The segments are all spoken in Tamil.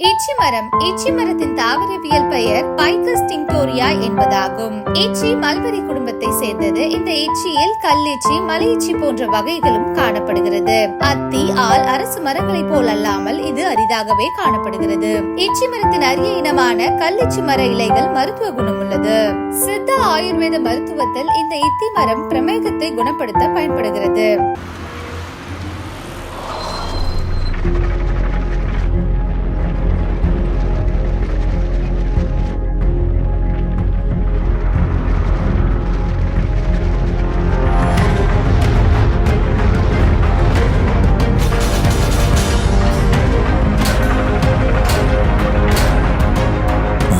ஈச்சி மரம் இச்சி மரத்தின் தாவரவியல் பெயர் பைக்கஸ் டிங்டோரியா என்பதாகும். ஈச்சி மல்பரி குடும்பத்தை சேர்ந்தது. இந்த ஈச்சியில் கல்லீச்சி மலையீச்சி போன்ற வகைகளும் காணப்படுகிறது. அத்தி ஆல் அரசு மரங்களைப் போல் அல்லாமல் இது அரிதாகவே காணப்படுகிறது. ஈச்சி மரத்தின் அரிய இனமான கல்லீச்சி மர இலைகள் மருத்துவ குணம் உள்ளது சித்த ஆயுர்வேத மருத்துவத்தில் இந்த இத்தி மரம் பிரமேகத்தை குணப்படுத்த பயன்படுகிறது.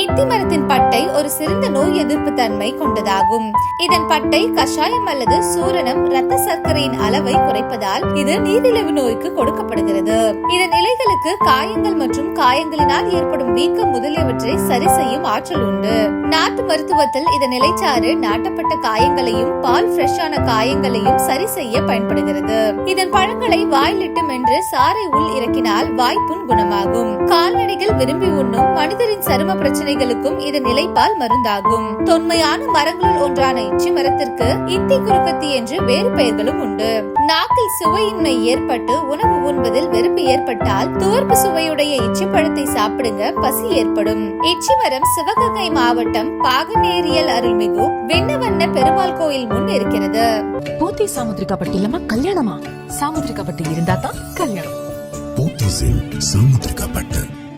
இத்தி மரத்தின் பட்டை ஒரு சிறந்த நோய் எதிர்ப்பு தன்மை கொண்டதாகும். இதன் பட்டை கஷாயம் அல்லது சூரணம் ரத்த சர்க்கரையின் அளவை குறைப்பதால் இது நீரிழிவு நோய்க்கு கொடுக்கப்படுகிறது. இதன் இலைகளுக்கு காயங்கள் மற்றும் காயங்களினால் ஏற்படும் வீக்கம் முதலியவற்றை சரி செய்யும் ஆற்றல் உண்டு. நாட்டு மருத்துவத்தில் இதன் இலைச்சாறு நாட்டப்பட்ட காயங்களையும் பால் ஃப்ரெஷ்ஷான காயங்களையும் சரி செய்ய பயன்படுகிறது. இதன் பழங்களை வாயிலிட்டு மென்று சாறை உள் இறக்கினால் வாய்ப்புண் குணமாகும். கால்நடைகள் விரும்பி உண்ணும் மனிதரின் சரும பிரச்சனை பிரச்சனைகளுக்கும் இதன் இலைப்பால் மருந்தாகும். தொன்மையான மரங்களுள் ஒன்றான இச்சி மரத்திற்கு இத்தி குறுக்கத்தி என்று வேறு பெயர்களும் உண்டு. நாக்கில் சுவையின்மை ஏற்பட்டு உணவு உண்பதில் வெறுப்பு ஏற்பட்டால் துவர்ப்பு சுவையுடைய இச்சி பழத்தை சாப்பிடுங்க பசி ஏற்படும். இச்சி மரம் சிவகங்கை மாவட்டம் பாகநேரியல் அருள்மிகு விண்ணவண்ண பெருமாள் கோயில் முன் இருக்கிறது. போத்தி சாமுத்திரிகா பட்டி இல்லாம கல்யாணமா? சாமுத்திரிகா பட்டி இருந்தா தான் கல்யாணம். போத்தீஸில் சாமுத்திரிக்கப்பட்டு